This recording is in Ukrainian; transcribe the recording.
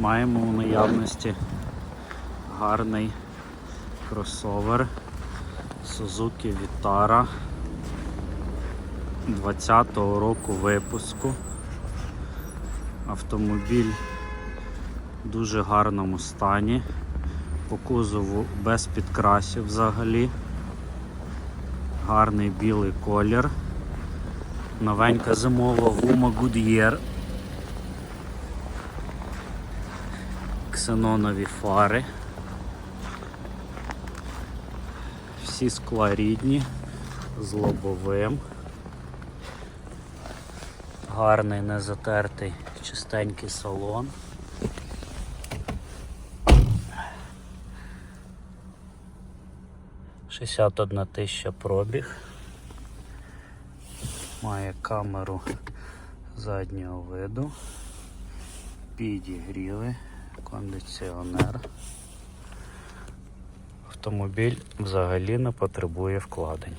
Маємо у наявності гарний кросовер Suzuki Vitara 20-го року випуску. Автомобіль в дуже гарному стані. По кузову без підкрасів взагалі. Гарний білий колір. Новенька зимова гума Goodyear. Ксенонові фари. Всі скла з лобовим. Гарний незатертий чистенький салон. Шістдесят одна тисяча пробіг. Має камеру заднього виду, підігріви, кондиціонер. Автомобіль взагалі не потребує вкладень.